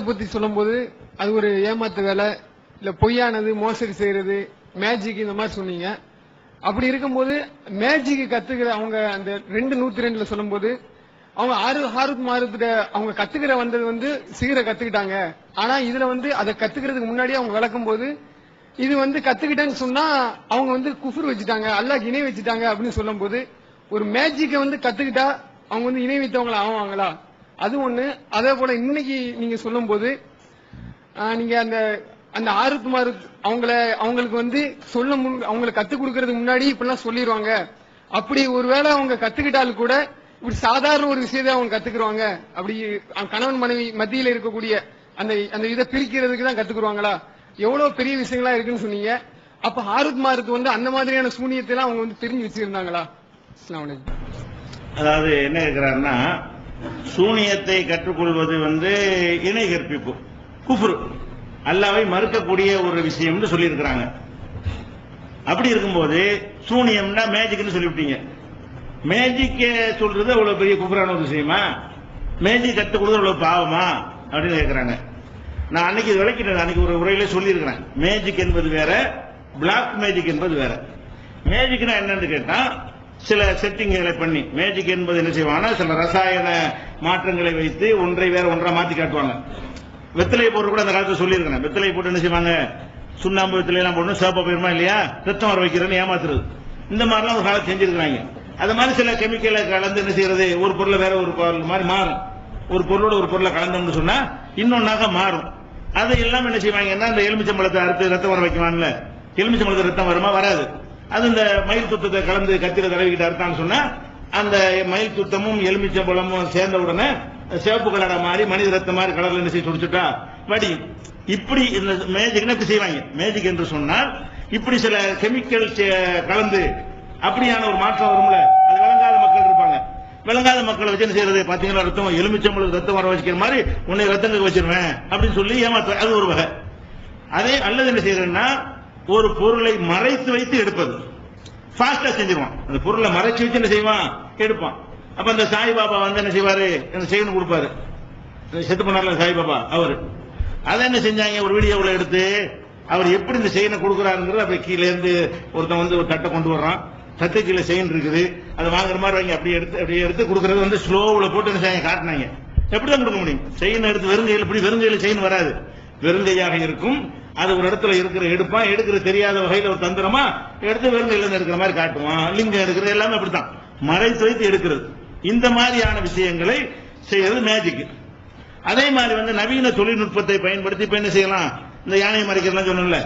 பத்தி சொல்லும்போது அது ஒரு ஏமாத்து வேலை இல்ல பொய்யானது மோசடி செய்யறது மேஜிக் இந்த மாதிரி சொன்னீங்க. அப்படி இருக்கும்போது மேஜிக் கத்துக்கிற அவங்க அந்த ரெண்டு நூத்தி ரெண்டுல சொல்லும்போது அவங்க ஆறு ஹாருத் மாருத்துல அவங்க கத்துக்கிற வந்தது வந்து சீரை கத்துக்கிட்டாங்க. ஆனா இதுல வந்து அதை கத்துக்கிறதுக்கு முன்னாடி அவங்க விளக்கும் போது இது வந்து கத்துக்கிட்டேன்னு சொன்னா அவங்க வந்து குஃபுர் வச்சுட்டாங்க அல்லா இணை வச்சுட்டாங்க அப்படின்னு சொல்லும் போது ஒரு மேஜிக்கை வந்து கத்துக்கிட்டா அவங்க வந்து இணை வைத்தவங்களா ஆவாங்களா? அது ஒண்ணு. அதே போல இன்னைக்கு நீங்க சொல்லும்போது போது நீங்க அந்த அந்த ஆருத் அவங்கள அவங்களுக்கு வந்து சொல்ல முன் அவங்களை கத்து கொடுக்கறதுக்கு முன்னாடி இப்படிலாம் சொல்லிடுவாங்க அப்படி ஒருவேளை அவங்க கத்துக்கிட்டாலும் கூட இப்படி சாதாரண ஒரு விஷயத்தை அவங்க கத்துக்குருவாங்க. அப்படி கணவன் மனைவி மத்தியில இருக்கக்கூடிய அந்த அந்த இதை பிரிக்கிறதுக்கு தான் கத்துக்குருவாங்களா? எவ்வளவு பெரிய விஷயங்களா இருக்குன்னு சொன்னீங்க. அப்ப ஆருத் மாருத் வந்து அந்த மாதிரியான சூனியத்தை எல்லாம் அவங்க வந்து தெரிஞ்சு வச்சிருந்தாங்களா? அதாவது என்ன இருக்கிறாருன்னா சூனியத்தை கற்றுக்கொள்வது வந்து இணை கற்பிப்பு குஃப்ரு. அல்லாவை மறுக்கக்கூடிய ஒரு விஷயம்னு சொல்லியிருக்கிறாங்க. அப்படி இருக்கும்போது சூனியம்னா மேஜிக்னு சொல்லிவிட்டீங்க. மேஜிக்க சொல்றது அவ்வளவு பெரிய குஃபரான ஒரு விஷயமா? மேஜிக் கற்றுக் கொடுத்து அவ்வளவு பாவமா? அப்படின்னு கேட்கிறாங்க. நான் அன்னைக்கு இது விளக்கிட்டேன். அன்னைக்கு ஒரு உரையில சொல்லியிருக்கிறேன். மேஜிக் என்பது வேற பிளாக் மேஜிக் என்பது வேற. மேஜிக்னா என்னன்னு கேட்டா சில செட்டிங்களை பண்ணி மேஜிக் என்பது என்ன செய்வாங்கன்னா சில ரசாயன மாற்றங்களை வைத்து ஒன்றை வேற ஒன்றா மாத்தி காட்டுவாங்க. வெத்தலை போட்டு கூட அந்த காலத்தில் சொல்லியிருக்கிறேன். வெத்தலை போட்டு என்ன செய்வாங்க? சுண்ணாம்பு வெத்தலை எல்லாம் போடணும். சேப்பா போயிருமா இல்லையா? ரத்தம் வர வைக்கிறேன்னு ஏமாத்துறது. இந்த மாதிரிலாம் ஒரு காலம் செஞ்சிருக்கிறாங்க. அது மாதிரி சில கெமிக்கலை கலந்து என்ன செய்யறது? ஒரு பொருளை வேற ஒரு பொருள் மாதிரி மாறும். ஒரு பொருளோட ஒரு பொருளை கலந்தோம்னு சொன்னா இன்னொன்னாக மாறும். அதை எல்லாம் என்ன செய்வாங்கன்னா இந்த எலுமிச்சம்பழத்தை அறுத்து ரத்தம் வர வைக்குவான்ல எலுமிச்சம்பழத்தை ரத்தம் வருமா? வராது. அது இந்த மயில் துத்தத்தை கலந்து கத்திர தடவிக்கிட்டு அறுத்தான்னு சொன்னா அந்த மயில் துத்தமும் எலுமிச்சம்பழமும் சேர்ந்த உடனே சிவப்பு கலரா மாதிரி மனித ரத்தம் மாதிரி கலர்ல என்ன செய்ய துடிச்சுட்டா வடியும் இப்படி இந்த மேஜிக் இப்படி செய்வாங்க? மேஜிக் என்று சொன்னால் இப்படி சில கெமிக்கல் கலந்து அப்படியான ஒரு மாற்றம் வரும்ல அது விளங்காத மக்கள் இருப்பாங்க. விளங்காத மக்களை வச்சு என்ன செய்யறது? பாத்தீங்கன்னா ரத்தம் எலுமிச்சம்பழம் ரத்தம் வர வச்சுக்கிற மாதிரி உன்னை ரத்தங்க வச்சிருவேன் அப்படின்னு சொல்லி ஏமாற்ற அது ஒரு வகை. அதே அல்லது என்ன செய்யறதுன்னா ஒரு பொருளை மறைத்து வைத்து எடுப்பது. ஃபாஸ்டா செஞ்சிருவான். அந்த பொருளை மறைச்சு வச்சு என்ன செய்வான்? எடுப்பான் அப்ப அந்த சாய்பாபா வந்து என்ன செய்வாரு? அந்த செய்யணும் கொடுப்பாரு. செத்து பண்ணார்ல சாய்பாபா அவர். அதை என்ன செஞ்சாங்க? ஒரு வீடியோவில் எடுத்து அவர் எப்படி இந்த செயினை கொடுக்குறாருங்கிறது அப்ப கீழே இருந்து ஒருத்தன் வந்து ஒரு தட்டை கொண்டு வர்றான். தட்டு கீழே செயின் இருக்குது. அதை வாங்குற மாதிரி வாங்கி அப்படியே எடுத்து அப்படியே எடுத்து கொடுக்கறது வந்து ஸ்லோவில் போட்டு என்ன செய்ய காட்டினாங்க. எப்படி தான் கொடுக்க முடியும்? செயின் எடுத்து வெறுங்கையில் இப்படி வெறுங்கையில் செயின் வராது. வெறுங்கையாக இருக்கும். அது ஒரு இடத்துல இருக்கிற எடுப்பான் எடுக்கிற தெரியாத வகையில ஒரு தந்திரமா எடுத்து வெறுங்கையில இருந்து எடுக்கிற மாதிரி காட்டுவான் லிங்கம் எடுக்கிறது எல்லாமே அப்படித்தான். மறைத்து வைத்து எடுக்கிறது. இந்த மாதிரியான விஷயங்களை செய்யறது மேஜிக் அதே மாதிரி வந்து நவீன தொழில்நுட்பத்தை பயன்படுத்தி இப்ப என்ன செய்யலாம்? இந்த யானையை மறைக்கிறதுலாம் சொன்னோம்ல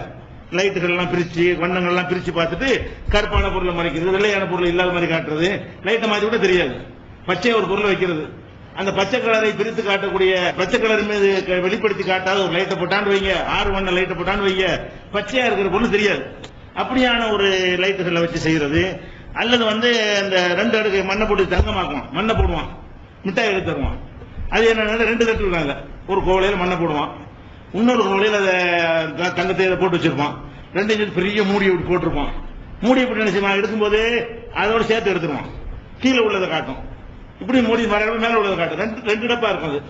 லைட்டுகள் எல்லாம் பிரிச்சு வண்ணங்கள் எல்லாம் பிரிச்சு பார்த்துட்டு கருப்பான பொருளை மறைக்கிறது வெள்ளையான பொருள் இல்லாத மாதிரி காட்டுறது. லைட்டை மாதிரி கூட தெரியாது. பச்சை ஒரு பொருளை வைக்கிறது. அந்த பச்சை கலரை பிரித்து காட்டக்கூடிய பச்சை கலர் மீது வெளிப்படுத்தி காட்டாத ஒரு லைட்டை போட்டான்னு வைங்க. ஆறு வண்ண லைட்டை போட்டான்னு வைங்க. பச்சையா இருக்கிற பொண்ணு தெரியாது. அப்படியான ஒரு லைட்டுகளை வச்சு செய்யறது. அல்லது வந்து அந்த ரெண்டு அடுக்கு மண்ணை போட்டு தங்கமாக்குவான். மண்ணை போடுவான். மிட்டாய் எடுத்து தருவான். அது என்ன ரெண்டு தட்டு இருக்காங்க. ஒரு கோவிலையில் மண்ணை போடுவான். இன்னொரு கோவிலையில் அதை தங்கத்தை போட்டு வச்சிருப்பான். ரெண்டு இன்ச்சு பெரிய மூடி இப்படி போட்டிருப்பான். மூடி இப்படி என்ன செய்வான்? எடுக்கும்போது அதோட சேர்த்து எடுத்துருவான். கீழே உள்ளதை காட்டும். இப்படி மூடி மரம் மேல உள்ளது காட்டு. ரெண்டு ரெண்டு டப்பா இருக்கும் அது.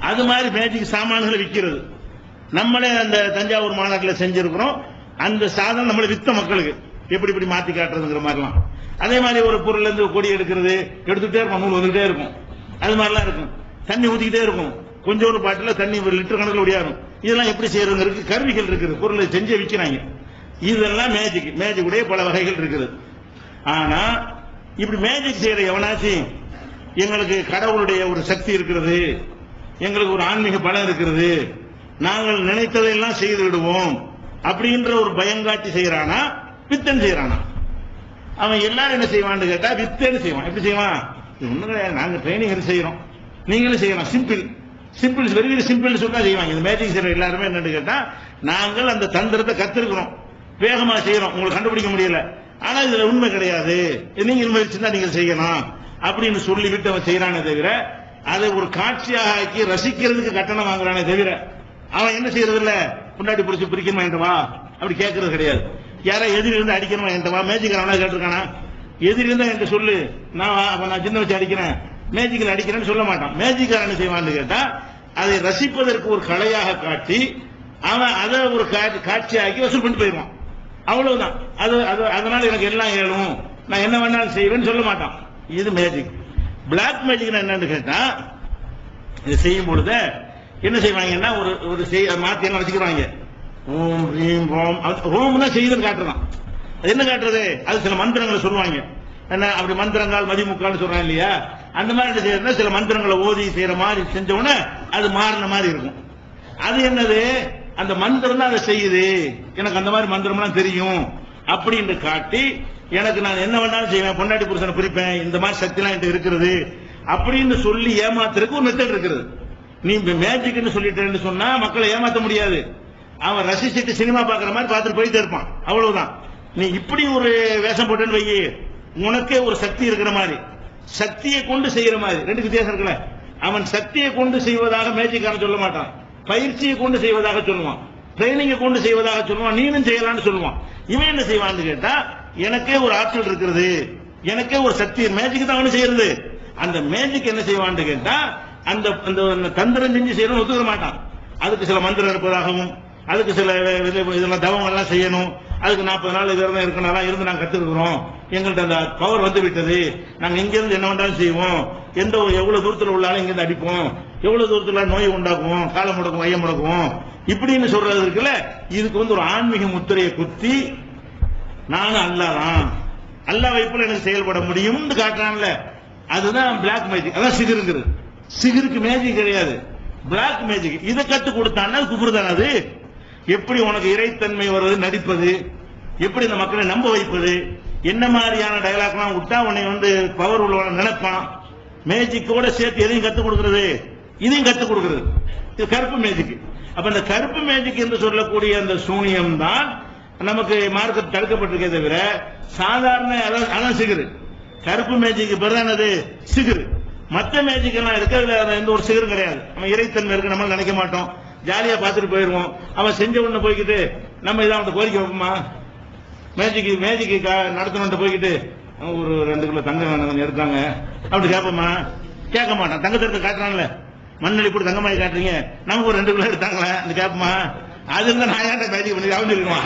அது மாதிரி மேஜிக் சாமான்களை விற்கிறது. நம்மளே அந்த தஞ்சாவூர் மாநாட்டில் செஞ்சிருக்கிறோம். அந்த சாதனம் நம்மளை வித்த மக்களுக்கு. எப்படி இப்படி மாத்தி காட்டுறதுங்கிற மாதிரிலாம். அதே மாதிரி ஒரு பொருள்ல இருந்து கொடி எடுக்கிறது எடுத்துட்டே இருக்கும் நூல் வந்துகிட்டே இருக்கும். அது மாதிரிலாம் இருக்கும். தண்ணி ஊத்திக்கிட்டே இருக்கும். கொஞ்சோண்டு பாட்டில் தண்ணி ஒரு லிட்டர் கணக்கில் ஒடியாரும். இதெல்லாம் எப்படி செய்யறதுங்கிறது கருவிகள் இருக்குது. பொருளை செஞ்சு விற்கிறாங்க இதெல்லாம் மேஜிக் மேஜிக் உடைய பல வகைகள் இருக்குது. ஆனா இப்படி மேஜிக் செய்யற எவனாச்சும் எங்களுக்கு கடவுளுடைய ஒரு சக்தி இருக்கிறது. எங்களுக்கு ஒரு ஆன்மீக பலம் இருக்கிறது. நாங்கள் நினைத்ததையெல்லாம் செய்து விடுவோம் அப்படின்ற ஒரு பயங்காட்டி செய்யறானா வித்தன் செய்யறானா அவன் எல்லாரும் என்ன செய்வான்னு கேட்டா வித்தேன்னு செய்வான். எப்படி செய்வான்? இது ஒண்ணும் கிடையாது. நாங்க ட்ரைனிங் எடுத்து செய்யறோம் நீங்களும் செய்யலாம். Simple simple very very simple சொன்னா செய்வாங்க. இந்த மேஜிக் செய்யற எல்லாருமே என்னன்னு கேட்டா நாங்கள் அந்த தந்திரத்தை கத்திருக்கிறோம். வேகமா செய்யறோம் உங்களுக்கு கண்டுபிடிக்க முடியல. ஆனா இதுல உண்மை கிடையாது. நீங்கள் முயற்சி தான் நீங்கள் செய்யலாம். அப்படின்னு சொல்லிவிட்டு அவன் செய்யறானே தவிர அதை ஒரு காட்சியாக ஆக்கி ரசிக்கிறதுக்கு கட்டணம் வாங்குறானே தவிர அவன் என்ன செய்யறது இல்ல முன்னாடி பிடிச்சி பிரிக்கணுமா என்றவா வா? அப்படி கேட்கறது கிடையாது. யாரா எதிரி இருந்து அடிக்கணுமா என்றவா வா? மேஜிக் அவனா கேட்டிருக்கானா? எதிரி இருந்தா என்கிட்ட சொல்லு. நான் வா- அப்ப நான் சின்ன வச்சு அடிக்கிறேன். மேஜிக்கில் அடிக்கிறேன்னு சொல்ல மாட்டான். மேஜிக்காரன் என்ன செய்வான்னு கேட்டா அதை ரசிப்பதற்கு ஒரு கலையாக காட்டி அவன் அதை ஒரு காட்சியாக்கி வசூல் பண்ணிட்டு போயிடுவான். அவ்வளவுதான். அது அது அதனால எனக்கு எல்லாம் ஏழும். நான் என்ன வேணாலும் செய்வேன்னு சொல்ல மாட்டான். இது மேஜிக் பிளாக் மேஜிக் என்னன்னு கேட்டா இது செய்யும் பொழுது என்ன செய்வாங்கன்னா ஒரு ஒரு செய் மாத்தி என்ன வச்சுக்கிறாங்க ஓம் ரீம் ஓம் ஓம் தான் செய்யுதுன்னு காட்டுறான் அது என்ன காட்டுறது? அது சில மந்திரங்களை சொல்லுவாங்க. என்ன அப்படி மந்திரங்கள் மதிமுக்கான்னு சொல்றாங்க இல்லையா? அந்த மாதிரி என்ன செய்யறதுன்னா சில மந்திரங்களை ஓதி செய்யற மாதிரி செஞ்ச உடனே அது மாறின மாதிரி இருக்கும். அது என்னது? அந்த மந்திரம் தான் அதை செய்யுது. எனக்கு அந்த மாதிரி மந்திரம்லாம் தெரியும். அப்படின்னு காட்டி எனக்கு நான் என்ன வேணாலும் செய்வேன் பொண்டாட்டி புருஷனை குறிப்பேன் இந்த மாதிரி சக்திலாம் என்கிட்ட இருக்கிறது அப்படின்னு சொல்லி ஏமாத்துறதுக்கு ஒரு மெத்தட் இருக்கிறது நீ மேஜிக்னு சொல்லிட்டேன்னு சொன்னா மக்களை ஏமாத்த முடியாது. அவன் ரசிச்சுட்டு சினிமா பாக்குற மாதிரி பார்த்துட்டு போயிட்டே இருப்பான். அவ்வளவுதான். நீ இப்படி ஒரு வேஷம் போட்டேன்னு வை உனக்கே ஒரு சக்தி இருக்கிற மாதிரி. சக்தியை கொண்டு செய்யற மாதிரி. ரெண்டு வித்தியாசம் இருக்குல்ல. அவன் சக்தியை கொண்டு செய்வதாக மேஜிக்கான சொல்ல மாட்டான். பயிற்சியை கொண்டு செய்வதாக சொல்லுவான். ட்ரைனிங்கை கொண்டு செய்வதாக சொல்லுவான். நீனும் செய்யலாம்னு சொல்லுவான். இவன் என்ன செய்வான்னு கேட்டா எனக்கே ஒரு ஆற்றல் இருக்கிறது. எனக்கே ஒரு சக்தி. மேஜிக் தான் அவனு செய்யறது. அந்த மேஜிக் என்ன செய்வான்னு கேட்டா அந்த அந்த தந்திரம் செஞ்சு செய்யணும் ஒத்துக்க மாட்டான். அதுக்கு சில மந்திரம் இருப்பதாகவும் அதுக்கு சில இதெல்லாம் தவம் எல்லாம் செய்யணும். அதுக்கு நாற்பது நாள் இதெல்லாம் இருந்தா இருக்கணும் இருந்து நாங்க கத்துக்கிறோம். எங்கள்ட்ட அந்த பவர் வந்து விட்டது. நாங்க இங்க இருந்து என்ன வேண்டாலும் செய்வோம். எந்த ஒரு எவ்வளவு தூரத்துல உள்ளாலும் இங்க இருந்து அடிப்போம். எவ்வளவு தூரத்துல நோய் உண்டாக்குவோம். காலம் முடக்கும் ஐயம் முடக்குவோம். இப்படின்னு சொல்றது இருக்குல்ல? இதுக்கு வந்து ஒரு ஆன்மீக முத்திரையை குத்தி நானும் அல்லாதான். அல்லா வைப்புல எனக்கு செயல்பட முடியும்னு காட்டுறான்ல. அதுதான் பிளாக் மேஜிக் அதான் சிகிருங்கிறது. சிகிருக்கு மேஜிக் கிடையாது. பிளாக் மேஜிக் இதை கத்து கொடுத்தான்னா அது குபுரு தானே அது? எப்படி உனக்கு இறைத்தன்மை வருவது நடிப்பது? எப்படி இந்த மக்களை நம்ப வைப்பது? என்ன மாதிரியான டயலாக்லாம் விட்டா உன்னை வந்து பவர் உள்ளவன நினைப்பான். மேஜிக்கோட சேர்த்து எதையும் கத்து கொடுக்கறது? இதையும் கத்து கொடுக்கறது. இது கருப்பு மேஜிக் அப்ப இந்த கருப்பு மேஜிக் என்று சொல்லக்கூடிய அந்த சூனியம் தான் நமக்கு மார்க்கெட் தடுக்கப்பட்டிருக்கே தவிர சாதாரண அதான் சிகரு கருப்பு மேஜிக்கு பிறகு சிகரு என்னது? சிகுரு மத்த மேஜிக் எல்லாம் இருக்கு அது எந்த ஒரு சிகரும் கிடையாது. நம்ம இறைத்தன்மை இருக்கு நம்ம நினைக்க மாட்டோம். ஜாலியா பார்த்துட்டு போயிருவோம். அவன் செஞ்ச உடனே போய்கிட்டு நம்ம இதை அவன் கோரிக்கை வைப்போமா? மேஜிக்கு மேஜிக்கு நடத்தணும்ட்டு போய்கிட்டு ஒரு ரெண்டு கிலோ தங்கம் இருக்காங்க எடுத்தாங்க. அப்படி கேட்போமா? கேட்க மாட்டான். தங்கத்தை காட்டுறான்ல. மண்ணடி போட்டு தங்கமாய் காட்டுறீங்க. நமக்கு ஒரு ரெண்டு கிலோ எடுத்தாங்களே அந்த கேட்போமா? அது இருந்தா நாயாண்ட மேஜிக் பண்ணி அவன் இருக்குமா.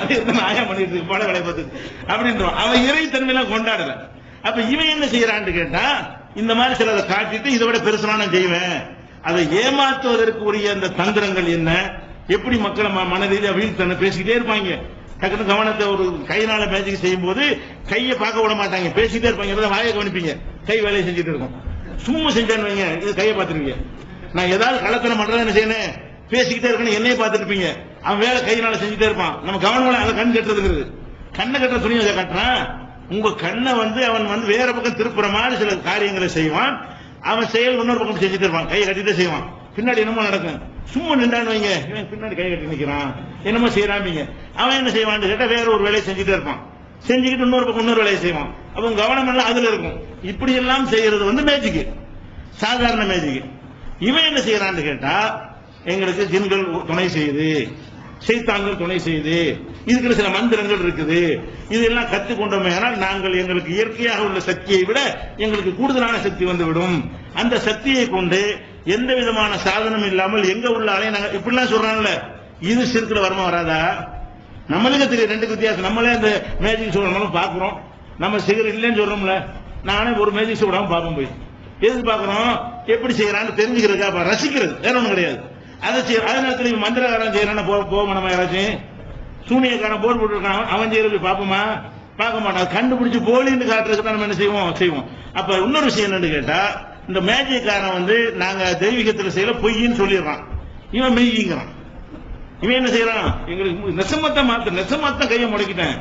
அது இருந்தா நாயா பண்ணிட்டு இருக்கு. போட வேலையை பார்த்து அப்படின்றான் அவன் இறைத்தன்மையெல்லாம் கொண்டாடல. அப்ப இவன் என்ன செய்யறான்னு கேட்டா இந்த மாதிரி சிலதை காட்டிட்டு இதை விட பெருசு நான் செய்வேன். அதை ஏமாற்றுவதற்கு உரிய அந்த தந்திரங்கள் என்ன? எப்படி மக்களை ம- மன ரீதியா வீழ்த்தன பேசிக்கிட்டே இருப்பாங்க? டக்குனு கவனத்தை ஒரு கையினால மேஜிக் செய்யும் போது கையை பார்க்க விட மாட்டாங்க. பேசிட்டே இருப்பாங்க. இல்ல வாயை கவனிப்பீங்க. கை வேலையை செஞ்சுட்டு இருக்கும். சும்மா செஞ்சான்னு வைங்க. இது கையை பார்த்துருவீங்க. நான் ஏதாவது கலத்தனை பண்றதா என்ன செய்யணும்? பேசிக்கிட்டே இருக்கணும் என்னைய பார்த்துட்டு இருப்பீங்க அவன் வேலை கையினால செஞ்சுட்டே இருப்பான். நம்ம கவனம் அதை கண் கட்டுறதுங்கிறது கண்ணை கட்டுற துணியை கட்டுறான்? உங்க கண்ணை வந்து அவன் வந்து வேற பக்கம் திருப்புற மாதிரி சில காரியங்களை செய்வான். அவன் செயல் இன்னொரு பக்கம் செஞ்சுட்டு இருப்பான். கையை கட்டிட்டு செய்வான். பின்னாடி என்னமோ நடக்கும். சும்மா நின்றான்னு வைங்க. இவன் பின்னாடி கை கட்டி நிற்கிறான் என்னமோ செய்யறாமீங்க அவன் என்ன செய்வான்னு கேட்டா வேற ஒரு வேலையை செஞ்சுட்டே இருப்பான். செஞ்சுக்கிட்டு இன்னொரு பக்கம் இன்னொரு வேலையை செய்வான். அவன் கவனம் எல்லாம் அதுல இருக்கும். இப்படி எல்லாம் செய்யறது வந்து மேஜிக் சாதாரண மேஜிக் இவன் என்ன செய்யறான்னு கேட்டா எங்களுக்கு ஜின்கள் துணை செய்யுது செய்தாங்கள் துணை செய்யுது இதுக்கு சில மந்திரங்கள் இருக்குது. இதெல்லாம் கற்றுக்கொண்டோமே ஆனால் நாங்கள் எங்களுக்கு இயற்கையாக உள்ள சக்தியை விட எங்களுக்கு கூடுதலான சக்தி வந்துவிடும். அந்த சக்தியை கொண்டு எந்த விதமான சாதனம் இல்லாமல் எங்க உள்ளாலே நாங்கள் இப்படிலாம் சொல்றாங்கல்ல இது சிறுக்கில் வரமா வராதா? நம்மளுக்கு தெரியும் ரெண்டுக்கு வித்தியாசம். நம்மளே அந்த மேஜிக் ஷோ பார்க்குறோம். நம்ம சிகர் இல்லைன்னு சொல்றோம்ல நானே ஒரு மேஜிக் ஷோ விடாம பார்ப்போம் போய். எதுக்கு பார்க்குறோம்? எப்படி செய்யறான்னு தெரிஞ்சுக்கிறதுக்கா ரசிக்கிறது வேற ஒன்றும் கிடையாது. அதை செய்ய அதே நேரத்தில் மந்திரகாரன் செய்யறான்னு போ போவோம் நம்ம யாராச்சும்? சூனியக்காரன் போர் போட்டுருக்கான் அவன் செய்யறது பார்ப்போமா பார்க்க மாட்டான். கண்டுபிடிச்சு போலின்னு காட்டுறதுக்கு தான் நம்ம என்ன செய்வோம்? செய்வோம். அப்ப இன்னொரு விஷயம் என்னன்னு கேட்டா இந்த மேஜிக்காரன் வந்து நாங்க தெய்வீகத்துல செய்யல பொய்ன்னு சொல்லிடுறான். இவன் மெய்யிங்கிறான். இவன் என்ன செய்யறான்? எங்களுக்கு நெசமத்தான் மாத்த நெசமாத்தான் கையை முடக்கிட்டேன்.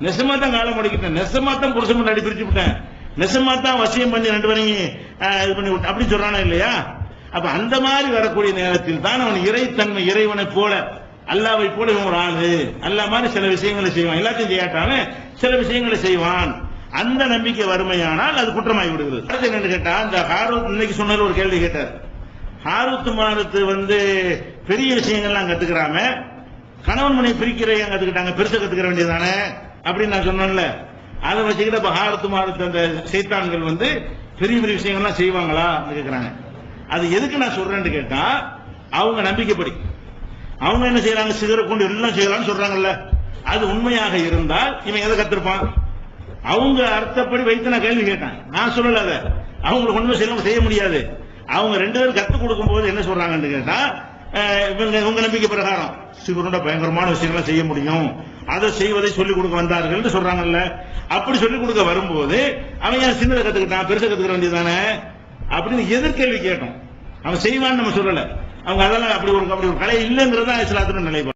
நெசமாத்தான் காலை முடக்கிட்டேன். நெசமாத்தான் புருஷன் அடி பிரிச்சு விட்டேன். நெசமாத்தான் வசியம் பண்ணி ரெண்டு பேரையும் இது பண்ணி விட்டேன். அப்படி சொல்றானா இல்லையா? அப்ப அந்த மாதிரி வரக்கூடிய நேரத்தில் தான் அவன் இறைத்தன்மை இறைவனை போல அல்லாவை போல இவன் ஒரு ஆளு. அல்லா மாதிரி சில விஷயங்களை செய்வான். எல்லாத்தையும் செய்யாட்டாலும் சில விஷயங்களை செய்வான். அந்த நம்பிக்கை வறுமையானால் அது குற்றமாகி விடுகிறது. அடுத்து என்னன்னு கேட்டா அந்த ஹாரூத் இன்னைக்கு சொன்னது ஒரு கேள்வி கேட்டார். ஹாரூத் மாரத்து வந்து பெரிய விஷயங்கள்லாம் கத்துக்கிறாம கணவன் மனை பிரிக்கிற கத்துக்கிட்டாங்க பெருசா கத்துக்கிற வேண்டியதானே அப்படின்னு நான் சொன்னேன்ல. அதை வச்சுக்கிட்டு இப்ப ஹாரத்து மாரத்து அந்த செய்தான்கள் வந்து பெரிய பெரிய விஷயங்கள்லாம் செய்வாங்களா? கேட்கிறாங்க அது எதுக்கு நான் சொல்றேன்னு கேட்டா அவங்க நம்பிக்கைப்படி. அவங்க என்ன செய்யறாங்க? சிகர கொண்டு எல்லாம் செய்யலாம்னு சொல்றாங்கல்ல. அது உண்மையாக இருந்தால் இவன் எதை கத்திருப்பான்? அவங்க அர்த்தப்படி வைத்து நான் கேள்வி கேட்டேன். நான் சொல்லல அதை. அவங்களுக்கு ஒண்ணுமே செய்ய செய்ய முடியாது. அவங்க ரெண்டு பேரும் கத்து கொடுக்கும் போது என்ன சொல்றாங்கன்னு கேட்டா இவங்க உங்க நம்பிக்கை பிரகாரம். சிவருண்ட பயங்கரமான விஷயங்களை செய்ய முடியும். அதை செய்வதை சொல்லிக் கொடுக்க வந்தார்கள் சொல்றாங்கல்ல. அப்படி சொல்லிக் கொடுக்க வரும்போது அவன் ஏன் சின்னதை கத்துக்கிட்டான்? பெருசை கத்துக்கிற வேண்டியதானே அப்படின்னு எதிர்கேள்வி கேட்டோம். அவன் செய்வான்னு நம்ம சொல்லல. அவங்க அதெல்லாம் அப்படி ஒரு அப்படி ஒரு கலை இல்லைங்கிறதா இஸ்லாத்தின் நிலைப்பாடு.